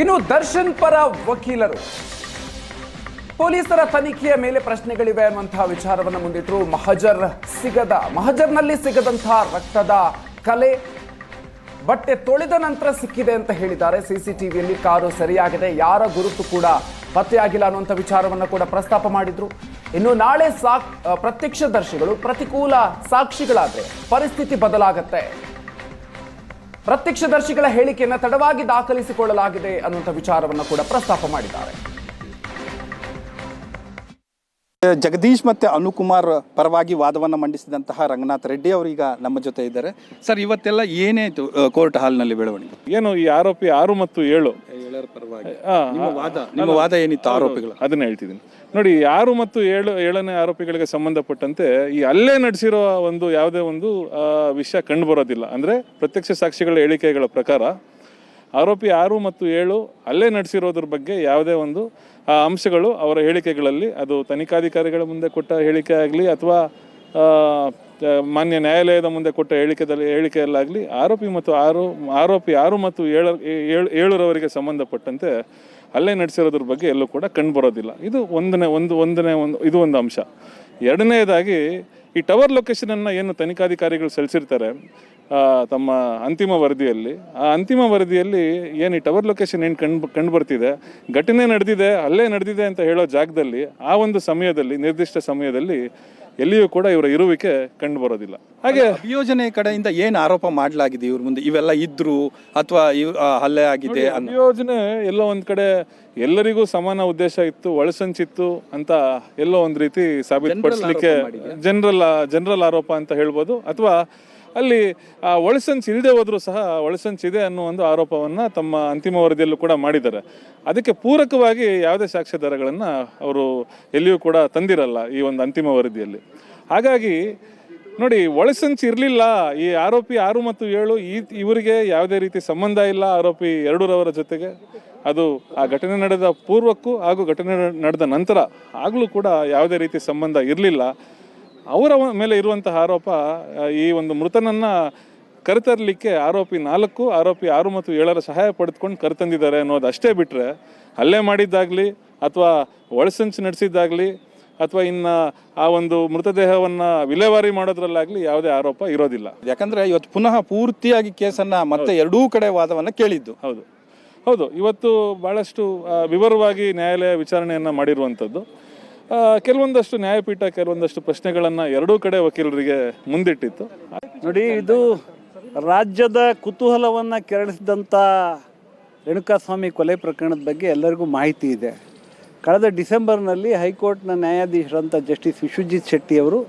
ಇನ್ನು ದರ್ಶನ್ ಪರ ವಕೀಲರು. ಪೊಲೀಸರ ತನಿಖೆಯ ಮೇಲೆ ಪ್ರಶ್ನೆಗಳಿವೆ ಅನ್ನುವಂತಹ ವಿಚಾರವನ್ನು ಮುಂದಿಟ್ಟರು ಮಹಜರ್ ಸಿಗದ. ಮಹಜರ್ನಲ್ಲಿ ಸಿಗದಂತಹ ರಕ್ತದ ಕಲೆ ಬಟ್ಟೆ ತೊಳೆದ ನಂತರ ಸಿಕ್ಕಿದೆ ಅಂತ ಹೇಳಿದ್ದಾರೆ. ಸಿಸಿಟಿವಿಯಲ್ಲಿ ಕಾರು ಸರಿಯಾಗಿದೆ. ಯಾರ ಗುರುತು ಕೂಡ ಪತ್ತೆಯಾಗಿಲ್ಲ ಅನ್ನುವಂಥ ವಿಚಾರವನ್ನು ಕೂಡ ಪ್ರಸ್ತಾಪ ಮಾಡಿದ್ರು. ಇನ್ನು ನಾಳೆ ಸಾಕ್, ಪ್ರತ್ಯಕ್ಷದರ್ಶಿಗಳು ಪ್ರತಿಕೂಲ ಸಾಕ್ಷಿಗಳಾದರೆ ಪರಿಸ್ಥಿತಿ ಬದಲಾಗತ್ತೆ. ಪ್ರತ್ಯಕ್ಷದರ್ಶಿಗಳ ಹೇಳಿಕೆಯನ್ನು ತಡವಾಗಿ ದಾಖಲಿಸಿಕೊಳ್ಳಲಾಗಿದೆ ಅನ್ನುವಂಥ ವಿಚಾರವನ್ನು ಕೂಡ ಪ್ರಸ್ತಾಪ ಮಾಡಿದ್ದಾರೆ. ಜಗದೀಶ್ ಮತ್ತೆ ಅನುಕುಮಾರ್ ಪರವಾಗಿ ವಾದವನ್ನ ಮಂಡಿಸಿದಂತಹ ರಂಗನಾಥ್ ರೆಡ್ಡಿ ಅವರೀಗ ನಮ್ಮ ಜೊತೆ ಇದ್ದಾರೆ. ಸರ್ ಇವತ್ತೆಲ್ಲ ಏನೇ ಕೋರ್ಟ್ ಹಾಲ್ನಲ್ಲಿ ಬೆಳವಣಿಗೆ? ಏನು ಈ ಆರೋಪಿ ಆರು ಮತ್ತು ಏಳು ಪರವಾಗಿ. ನಿಮ್ಮ ವಾದ ನಿಮ್ಮ ವಾದ ಏನಿತ್ತು ಆರೋಪಿಗಳು? ಅದನ್ನ ಹೇಳ್ತಿದ್ದೀನಿ. ನೋಡಿ ಆರು ಮತ್ತು ಏಳು ಏಳನೇ ಆರೋಪಿಗಳಿಗೆ ಸಂಬಂಧಪಟ್ಟಂತೆ ಈ ಅಲ್ಲೇ ನಡೆಸಿರೋ ಒಂದು ಯಾವುದೇ ಒಂದು ವಿಷಯ ಕಂಡು ಬರೋದಿಲ್ಲ. ಅಂದ್ರೆ ಪ್ರತ್ಯಕ್ಷ ಸಾಕ್ಷಿಗಳ ಹೇಳಿಕೆಗಳ ಪ್ರಕಾರ ಆರೋಪಿ ಆರು ಮತ್ತು ಏಳು ಅಲ್ಲೇ ನಡೆಸಿರೋದ್ರ ಬಗ್ಗೆ ಯಾವುದೇ ಒಂದು ಆ, ಅಂಶಗಳು ಅವರ ಹೇಳಿಕೆಗಳಲ್ಲಿ ಅದು ತನಿಖಾಧಿಕಾರಿಗಳ ಮುಂದೆ ಕೊಟ್ಟ ಹೇಳಿಕೆ ಆಗಲಿ ಅಥವಾ ಮಾನ್ಯ ನ್ಯಾಯಾಲಯದ ಮುಂದೆ ಕೊಟ್ಟ ಹೇಳಿಕೆದಲ್ಲಿ ಹೇಳಿಕೆಯಲ್ಲಾಗಲಿ ಆರೋಪಿ ಮತ್ತು ಆರು, ಆರೋಪಿ ಆರು ಮತ್ತು ಏಳು ಏಳರವರೆಗೆ ಸಂಬಂಧಪಟ್ಟಂತೆ ಅಲ್ಲೇ ನಡೆಸಿರೋದ್ರ ಬಗ್ಗೆ ಎಲ್ಲೂ ಕೂಡ ಕಂಡು ಬರೋದಿಲ್ಲ ಇದು ಒಂದನೇ, ಒಂದು ಒಂದನೇ, ಒಂದು, ಇದು ಒಂದು ಅಂಶ. ಎರಡನೇದಾಗಿ ಈ ಟವರ್ ಲೊಕೇಶನನ್ನು ಏನು ತನಿಖಾಧಿಕಾರಿಗಳು ಸಲ್ಲಿಸಿರ್ತಾರೆ ತಮ್ಮ ಅಂತಿಮ ವರದಿಯಲ್ಲಿ, ಆ ಅಂತಿಮ ವರದಿಯಲ್ಲಿ ಏನು ಈ ಟವರ್ ಲೊಕೇಶನ್ ಏನು ಕಂಡು ಕಂಡು ಬರ್ತಿದೆ, ಘಟನೆ ನಡೆದಿದೆ ಅಲ್ಲೇ ನಡೆದಿದೆ ಅಂತ ಹೇಳೋ ಜಾಗದಲ್ಲಿ ಆ ಒಂದು ಸಮಯದಲ್ಲಿ, ನಿರ್ದಿಷ್ಟ ಸಮಯದಲ್ಲಿ ಎಲ್ಲಿಯೂ ಕೂಡ ಇವರ ಇರುವಿಕೆ ಕಂಡು ಬರೋದಿಲ್ಲ. ಹಾಗೆ ಅಭಿಯೋಜನೆ ಕಡೆಯಿಂದ ಏನ್ ಆರೋಪ ಮಾಡಲಾಗಿದೆ ಇವ್ರ ಮುಂದೆ? ಇವೆಲ್ಲ ಇದ್ರು ಅಥವಾ ಇವ್ ಹಲ್ಲೆ ಆಗಿದೆ ಅಭಿಯೋಜನೆ ಯೋಜನೆ ಎಲ್ಲೋ ಒಂದ್ ಕಡೆ ಎಲ್ಲರಿಗೂ ಸಮಾನ ಉದ್ದೇಶ ಇತ್ತು ಒಳಸಂಚಿತ್ತು ಅಂತ ಎಲ್ಲೋ ಒಂದ್ ರೀತಿ ಸಾಬೀತುಪಡಿಸಲಿಕ್ಕೆ ಜನರಲ್ ಜನರಲ್ ಆರೋಪ ಅಂತ ಹೇಳ್ಬೋದು. ಅಥವಾ ಅಲ್ಲಿ ಒಳಸಂಚ್ ಇಲ್ಲದೆ ಹೋದರೂ ಸಹ ಒಳಸಂಚ್ ಇದೆ ಅನ್ನೋ ಒಂದು ಆರೋಪವನ್ನ ತಮ್ಮ ಅಂತಿಮ ವರದಿಯಲ್ಲೂ ಕೂಡ ಮಾಡಿದ್ದಾರೆ. ಅದಕ್ಕೆ ಪೂರಕವಾಗಿ ಯಾವುದೇ ಸಾಕ್ಷ್ಯಾಧಾರಗಳನ್ನು ಅವರು ಎಲ್ಲಿಯೂ ಕೂಡ ತಂದಿರಲ್ಲ ಈ ಒಂದು ಅಂತಿಮ ವರದಿಯಲ್ಲಿ. ಹಾಗಾಗಿ, ನೋಡಿ, ಒಳಸಂಚು ಇರಲಿಲ್ಲ, ಈ ಆರೋಪಿ ಆರು ಮತ್ತು ಏಳು, ಈ ಇವರಿಗೆ ಯಾವುದೇ ರೀತಿ ಸಂಬಂಧ ಇಲ್ಲ ಆರೋಪಿ ಎರಡೂರವರ ಜೊತೆಗೆ. ಅದು ಆ ಘಟನೆ ನಡೆದ ಪೂರ್ವಕ್ಕೂ ಹಾಗೂ ಘಟನೆ ನಡೆದ ನಂತರ ಆಗಲೂ ಕೂಡ ಯಾವುದೇ ರೀತಿ ಸಂಬಂಧ ಇರಲಿಲ್ಲ. ಅವರ ಮೇಲೆ ಇರುವಂತಹ ಆರೋಪ ಈ ಒಂದು ಮೃತನನ್ನ ಕರೆತರಲಿಕ್ಕೆ ಆರೋಪಿ ನಾಲ್ಕು ಆರೋಪಿ ಆರು ಮತ್ತು ಏಳರ ಸಹಾಯ ಪಡೆದುಕೊಂಡು ಕರೆತಂದಿದ್ದಾರೆ ಅನ್ನೋದು ಅಷ್ಟೇ ಬಿಟ್ಟರೆ ಹಲ್ಲೆ ಮಾಡಿದ್ದಾಗಲಿ ಅಥವಾ ಒಳಸಂಚು ನಡೆಸಿದ್ದಾಗಲಿ ಅಥವಾ ಇನ್ನು ಆ ಒಂದು ಮೃತದೇಹವನ್ನ ವಿಲೇವಾರಿ ಮಾಡೋದ್ರಲ್ಲಾಗಲಿ ಯಾವುದೇ ಆರೋಪ ಇರೋದಿಲ್ಲ. ಯಾಕಂದ್ರೆ ಇವತ್ತು ಪುನಃ ಪೂರ್ತಿಯಾಗಿ ಕೇಸನ್ನ ಮತ್ತೆ ಎರಡೂ ಕಡೆ ವಾದವನ್ನ ಕೇಳಿದ್ದು. ಹೌದು. ಹೌದು ಇವತ್ತು ಭಾಳಷ್ಟು ವಿವರವಾಗಿ ನ್ಯಾಯಾಲಯ ವಿಚಾರಣೆಯನ್ನು ಮಾಡಿರುವಂಥದ್ದು. ಕೆಲವೊಂದಷ್ಟು ನ್ಯಾಯಪೀಠ, ಕೆಲವೊಂದಷ್ಟು ಪ್ರಶ್ನೆಗಳನ್ನು ಎರಡೂ ಕಡೆ ವಕೀಲರಿಗೆ ಮುಂದಿಟ್ಟಿತ್ತು. ನೋಡಿ, ಇದು ರಾಜ್ಯದ ಕುತೂಹಲವನ್ನು ಕೆರಳಿಸಿದಂಥ ರೇಣುಕಾಸ್ವಾಮಿ ಕೊಲೆ ಪ್ರಕರಣದ ಬಗ್ಗೆ ಎಲ್ಲರಿಗೂ ಮಾಹಿತಿ ಇದೆ. ಕಳೆದ ಡಿಸೆಂಬರ್ನಲ್ಲಿ ಹೈಕೋರ್ಟ್ನ ನ್ಯಾಯಾಧೀಶರಂಥ ಜಸ್ಟಿಸ್ ವಿಶ್ವಜಿತ್ ಶೆಟ್ಟಿ ಅವರು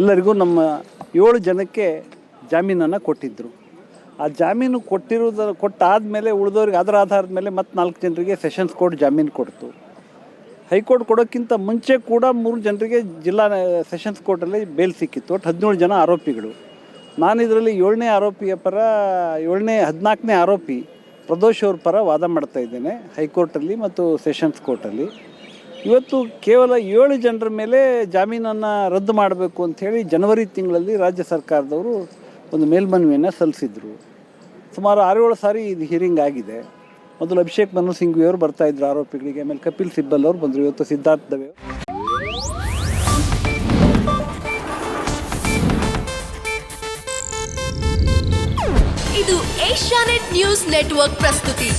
ಎಲ್ಲರಿಗೂ ನಮ್ಮ ಏಳು ಜನಕ್ಕೆ ಜಾಮೀನನ್ನು ಕೊಟ್ಟಿದ್ದರು ಆ ಜಾಮೀನು ಕೊಟ್ಟಿರೋದ ಕೊಟ್ಟಾದಮೇಲೆ ಉಳಿದವ್ರಿಗೆ ಅದರ ಆಧಾರದ ಮೇಲೆ ಮತ್ತೆ ನಾಲ್ಕು ಜನರಿಗೆ ಸೆಷನ್ಸ್ ಕೋರ್ಟ್ ಜಾಮೀನು ಕೊಡ್ತು. ಹೈಕೋರ್ಟ್ ಕೊಡೋಕ್ಕಿಂತ ಮುಂಚೆ ಕೂಡ ಮೂರು ಜನರಿಗೆ ಜಿಲ್ಲಾ ಸೆಷನ್ಸ್ ಕೋರ್ಟಲ್ಲಿ ಬೇಲ್ ಸಿಕ್ಕಿತ್ತು. ಒಟ್ಟು ಹದಿನೇಳು ಜನ ಆರೋಪಿಗಳು. ನಾನು ಇದರಲ್ಲಿ ಏಳನೇ ಆರೋಪಿಯ ಪರ, ಏಳನೇ, ಹದಿನಾಲ್ಕನೇ ಆರೋಪಿ ಪ್ರದೋಷ್ ಅವ್ರ ಪರ ವಾದ ಮಾಡ್ತಾ ಇದ್ದೇನೆ ಹೈಕೋರ್ಟಲ್ಲಿ ಮತ್ತು ಸೆಷನ್ಸ್ ಕೋರ್ಟಲ್ಲಿ. ಇವತ್ತು ಕೇವಲ ಏಳು ಜನರ ಮೇಲೆ ಜಾಮೀನನ್ನು ರದ್ದು ಮಾಡಬೇಕು ಅಂಥೇಳಿ ಜನವರಿ ತಿಂಗಳಲ್ಲಿ ರಾಜ್ಯ ಸರ್ಕಾರದವರು ಒಂದು ಮೇಲ್ಮನವಿಯನ್ನು ಸಲ್ಲಿಸಿದರು. ಸುಮಾರು ಆರು ಏಳು ಸಾರಿ ಇದು ಹಿಯರಿಂಗ್ ಆಗಿದೆ. ಮೊದಲು ಅಭಿಷೇಕ್ ಮನು ಸಿಂಘ್ವಿ ಅವರು ಬರ್ತಾ ಇದ್ರು ಆರೋಪಿಗಳಿಗೆ, ಆಮೇಲೆ ಕಪಿಲ್ ಸಿಬ್ಬಲ್ ಅವರು ಬಂದರು ಇವತ್ತು ಸಿದ್ಧಾರ್ಥ ದವೆ. ಇದು ಏಷ್ಯಾನೆಟ್ ನ್ಯೂಸ್ ನೆಟ್ವರ್ಕ್ ಪ್ರಸ್ತುತಿ